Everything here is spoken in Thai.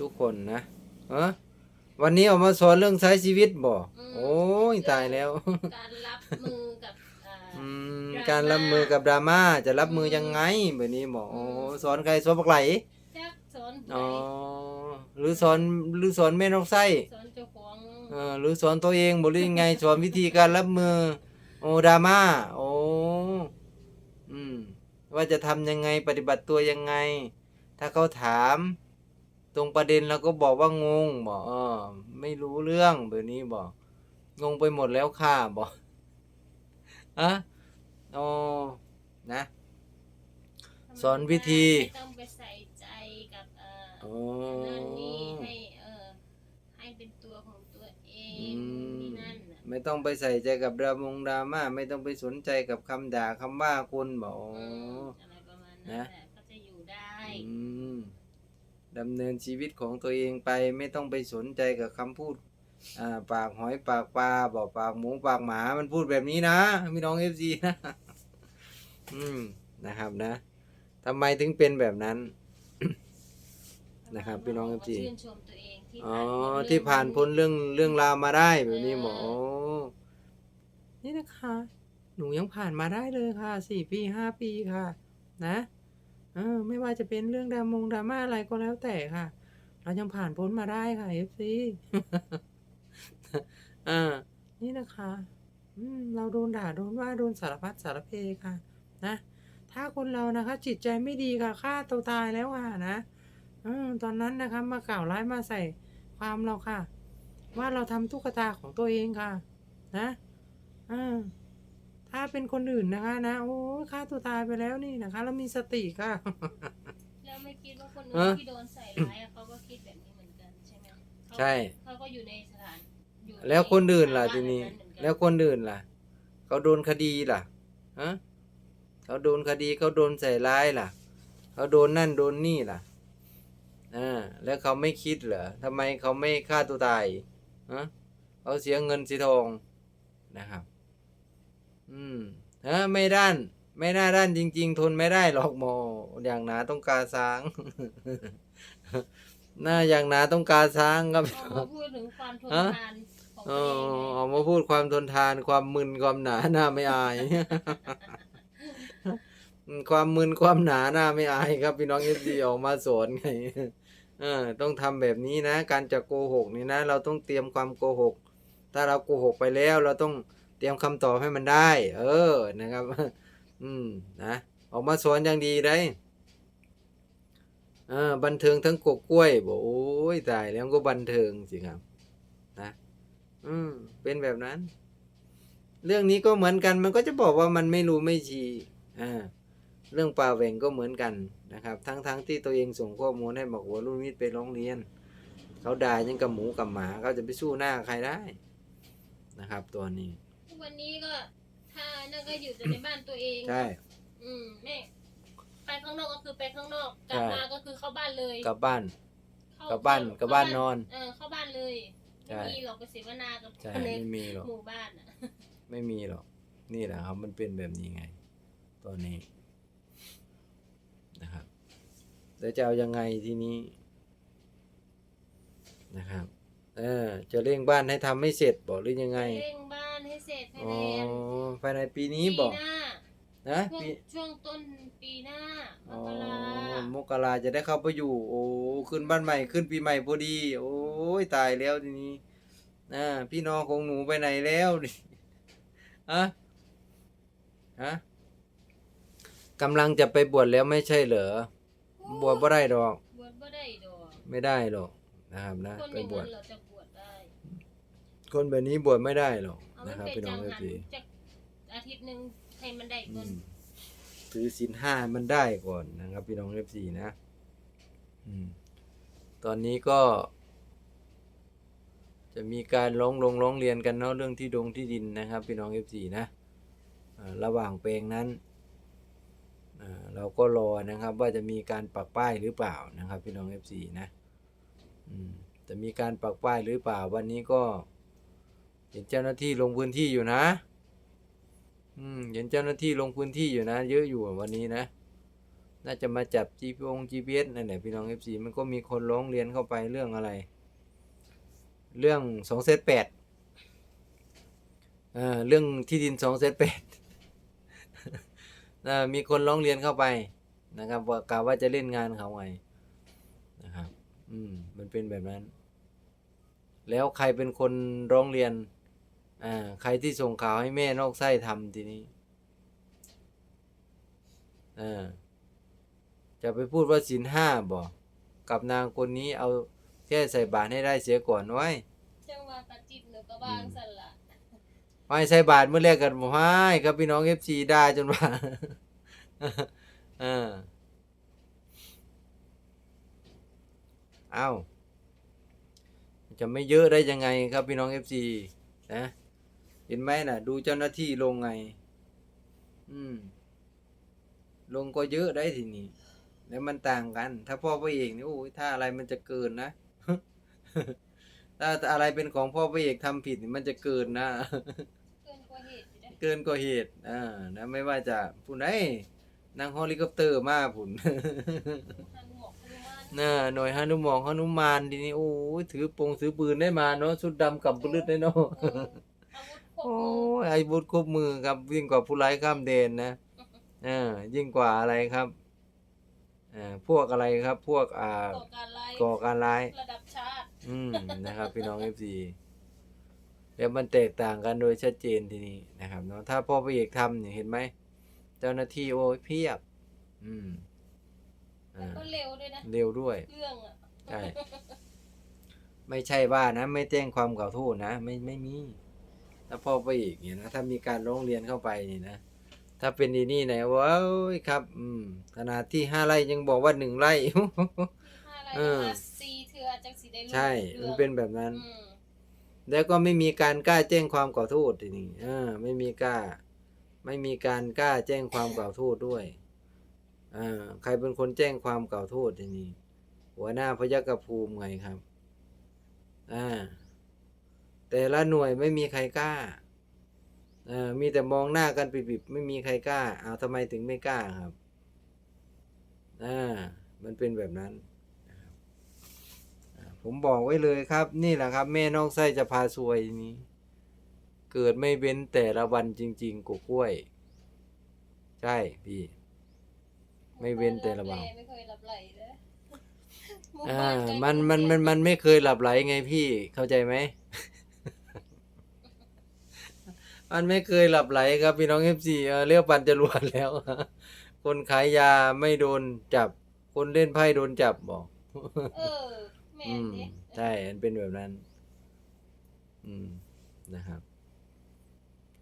ทุกคนนะเออวันนี้ออกมาสอนเรื่องใช้ชีวิตบ่อืมโอ้ยตายแล้ว การรับมือกับอ่าอืมดราม่าการรับมือกับดราม่าจะรับมือยังไงแบบนี้บอกโอ้อืมสอนใครสอนปลาไหลจักสอนไปอ๋อหรือสอนหรือสอนแม่นกไส้สอนเจ้าของเออหรือสอนตัวเองบ่หรือยังไงสอนวิธีการรับมือ โอ้ดราม่าโอ้อืมว่าจะทำยังไงปฏิบัติตัวยังไง ถ้าเขาถาม ตรงประเด็นเราก็บอกว่างงบอกเออไม่รู้เรื่องแบบนี้บอกงงไปหมดแล้วค่ะบอกอะอ๋อนะ สอนวิธีไม่ต้องไปใส่ใจกับเอ่อโอ้นั่นนี่ให้เออให้เป็นตัวของตัวเออืงมนี่นั่นน่ะไม่ต้องไปใส่ใจกับดรามงดราม่าไม่ต้องไปสนใจกับคำด่าคำว่าคุณบอกอ๋อมอะไรประมาณนั้นนะแหละก็จะอยู่ได้อืม ดำเนินชีวิตของตัวเองไปไม่ต้องไปสนใจกับคำพูดอ่าปากหอยปากปลาบอกปากหมูปากหมามันพูดแบบนี้นะพี่น้องเอฟซีนะอืมนะครับนะทำไมถึงเป็นแบบนั้นนะครับพี่น้องก็ FC ชื่นชมตัวเองที่อ๋อผ่านพ้นที่ผ่านพ้นเรื่องเรื่องเรื่องราวมาได้แบบนี้หมอเออโอ้นี่นะคะ หนูยังผ่านมาได้เลยค่ะสี่ปีห้าปีค่ะ นะ เออไม่ว่าจะเป็นเรื่องดรามงดราม่าอะไรก็แล้วแต่ค่ะ เรายังผ่านพ้นมาได้ค่ะเอฟซีอ่านี่นะคะ อืม เราโดนด่าโดนว่าโดนสารพัดสารเพค่ะ นะ ถ้าคนเรานะคะ จิตใจไม่ดีค่ะฆ่าตัวตายแล้วค่ะนะอืมตอนนั้นนะคะ มากล่าวร้ายมาใส่ความเราค่ะ ว่าเราทำตุ๊กตาของตัวเองค่ะ นะอ่า ถ้าเป็นคนอื่นนะคะ นะโอ้ยฆ่าตัวตายไปแล้วนี่นะคะเรามีสติค่ะ แล้วไม่คิดว่าคนเออื่นอที่โดนใส่ร้ายอะเขาก็คิดแบบนี้เหมือนกันใช่ไหมเขาใช่ เขาก็อยู่ในสถานอยู่แล้วคนอื่นล่ะใภาวทีนี้แบบเหมือกัแล้วคนอื่นล่ะ เขาโดนคดีล่ะฮะเขาโดนคดีเขาโดนใส่ร้ายล่ะ เขาโดนนั่นโดนนี่ล่ะอ่าแล้วเขาไม่คิดเหรอทำไมเขาไม่ฆ่าตัวตายฮะเขาเสียเงินเสียทองนะครับ อืมฮะไม่ด้าน ไม่น่าด้านจริง ๆ ทนไม่ได้หรอกหมอ อย่างหนาต้องการสร้าง หน้าอย่างหนาต้องการสร้างครับเอามาพูดถึงความทนฮะทานของเอตัวเองอไงออกมาพูดความทนทานความมึนความหนาหน้าไม่อาย อืมความมึนความหนาหน้าไม่อายครับ พี่น้องเอฟซีออกมาสอนไงเออต้องทำแบบนี้นะ การจะโกหกนี่นะ เราต้องเตรียมความโกหก ถ้าเราโกหกไปแล้ว เราต้องเตรียมคำตอบให้มันได้ เออนะครับ อืมนะออกมาสอนอย่างดีได้เออบันเทิงทั้งกกกล้วยบอกโอ้ยตายแล้วก็บันเทิงสิครับ นะ อืมเป็นแบบนั้น เรื่องนี้ก็เหมือนกันมันก็จะบอกว่ามันไม่รู้ไม่ชี้อ่าเรื่องป่าแหว่งก็เหมือนกันนะครับ ทั้งๆทที่ตัวเองส่งข้อมูลให้บอกว่ารุ่นมิตรไปร้องเรียน เขาด่ายังกับหมูกับหมาเขาจะไปสู้หน้าใครได้นะครับ ตัวนี้ วันนี้ก็ถ้านั่นก็อยู่แต่ในบ้านตัวเอง ใช่ อืมแม่ไปข้างนอกก็คือไปข้างนอก กลับใช่ มาก็คือเข้าบ้านเลยกลับบ้าน เข้ากลับบ้านเข้กลับบ้านนอน เออเข้าบ้านเลยใช่ ไม่มีหรอกไปเสวนากับใช่คนในไม่มีหรอก หมู่บ้านอะไม่มีหรอก นี่แหละครับ มันเป็นแบบนี้ไงตัวนี้ นะครับ แล้วจะเอายังไงทีนี้ นะครับ เออ จะเร่งบ้านให้ทำให้เสร็จบอกหรือยังไง เร่งบ้านให้ เสร็จภายอ๋อในภายในปีนี้บอกปีหน้านะช่วงปีช่วงต้นปีหน้าอ๋อมกรามกราจะได้เข้าไปอยู่ โอ้ขึ้นบ้านใหม่ขึ้นปีใหม่พอดี โอ้ยตายแล้วทีนี้อ่าพี่น้องของหนูไปไหนแล้วดิอะฮะกำลังจะไปบวชแล้วไม่ใช่เหรอ บวชไม่ได้ดอก บวชบ่ได้ดอกไม่ได้หรอกนะครับนะคนไปอย่างบวชนั้นเราจะบวชได้ คนแบบนี้บวชไม่ได้หรอก เอานะมันครับเป็นพี่น้จัองงเอหันซีจากอาทิตย์หนึ่งให้มันได้อืก่อนมถือศีลห้ามันได้ก่อนนะครับ พี่น้องเอฟซีนะ อืม ตอนนี้ก็ จะมีการร้องลงร้องเรียนกันเนาะเรื่องที่ดงที่ดินนะครับ พี่น้องเอฟซีนะอ่าระหว่างแปลงนั้นอ่าเราก็รอนะครับ ว่าจะมีการปักป้ายหรือเปล่านะครับ พี่น้องเอฟซีนะ อืมจะมีการปักป้ายหรือเปล่าวันนี้ก็ เห็นเจ้าหน้าที่ลงพื้นที่อยู่นะ อืม เห็นเจ้าหน้าที่ลงพื้นที่อยู่นะ เยอะอยู่วันนี้นะ น่าจะมาจับ GPS GPS นั่นแหละพี่น้อง FC มันก็มีคนร้องเรียนเข้าไปเรื่องอะไร เรื่องสองเซตแปดเออเรื่องที่ดินสองเซตแปดมีคนร้องเรียนเข้าไปนะครับว่ากล่าวว่าจะเล่นงานเขาไงนะครับ อืม มันเป็นแบบนั้น แล้วใครเป็นคนร้องเรียน อ่าใครที่ส่งข่าวให้แม่นอกไส้ทำทีนี้อ่าจะไปพูดว่าสินห้าบอกกับนางคนนี้เอาแค่ใส่บาตรให้ได้เสียก่อนไว้จังว่าตาจิตเนอะก็บางสั่นละไว้ใส่บาทเมื่อแรกกันบอกให้ครับพี่น้องเอฟซีได้จนว่าเออเอาจะไม่เยอะได้ยังไงครับพี่น้องเอฟซีนะเห็นไหมน่ะ ดูเจ้าหน้าที่ลงไง อืม ลงก็เยอะได้ทีนี้แล้วมันต่างกัน ถ้าพ่อพระเอกนี่โอ้ยถ้าอะไรมันจะเกินนะ ถ้าอะไรเป็นของพ่อพระเอกทำผิดนี่มันจะเกินนะ เกินกว่าเหตุอยู่นะเกินกว่าเหตุอ่านะไม่ว่าจะผู้ใดนั่งเฮลิคอปเตอร์มาผุนหันหมอกหันมันน่ะหน่วยฮานุมองฮานุมานทีนี้โอ้ยถือปงถือปืนได้มาเนาะชุดดำกับบุรุษได้เนาะ เอออาวุธครบโอ้มือยไอ้บุตรครบมือครับ ยิ่งกว่าผู้ร้ายข้ามเดนนะเอ่ายิ่งกว่าอะไรครับอ่าพวกอะไรครับ พวกอ่าก่อการร้ายก่อการร้าย ระดับชาติ อืมนะครับ พี่น้องเอฟซีแล้วมันแตกต่างกันโดยชัดเจนทีนี้นะครับเนาะถ้าพ่อพระเอกทำเนี่ยเห็นไหม เจ้าหน้าที่โอ้ยเพียบ อืมแล้วอ่าก็เร็วด้วยนะ เร็วด้วย เรื่องอะ ใช่ ไม่ใช่ว่านะ ไม่แจ้งความกล่าวโทษนะ ไม่ไม่มี ถ้าพ่อพระเอกเนี่ยนะถ้ามีการร้องเรียนเข้าไปนี่นะ ถ้าเป็นดีนี่ไหนว้าวครับ อืมขนาดที่ห้าไร่ยังบอกว่าหนึ่งไร่ ห้าไรเออมาซีเถื่อจังสิได้รู้ใช่รื่มัอนงเป็นแบบนั้น อืมแล้วก็ไม่มีการกล้าแจ้งความกล่าวโทษทีนี้เออ ไม่มีกล้า ไม่มีการกล้าแจ้งความกล่าวโทษด้วยอ่าใครเป็นคนแจ้งความกล่าวโทษทีนี้ หัวหน้าพยัคฆภูมิไงครับ อ่า แต่ละหน่วยไม่มีใครกล้าเอ่ามีแต่มองหน้ากันปิบๆไม่มีใครกล้าเอาทำไมถึงไม่กล้าครับอ่ามันเป็นแบบนั้น ผมบอกไว้เลยครับ นี่แหละครับ แม่นอกไส้จะพาซวยนี้ เกิดไม่เว้นแต่ละวันจริง ๆกูกล้วย ใช่พี่ ไม่เว้นแต่ละวันไม่เคยหลับไหลเลยหอ่าบ้ใกล้มันมันมันมันไม่เคยหลับไหลไงพี่เข้าใจไหม มันไม่เคยหลับไหลครับพี่น้องเอฟซีเรียกปันจรวดแล้ว คนขายยาไม่โดนจับ คนเล่นไพ่โดนจับบอกเออแม่อืนมดิใช่มันเป็นแบบนั้น อืมนะครับ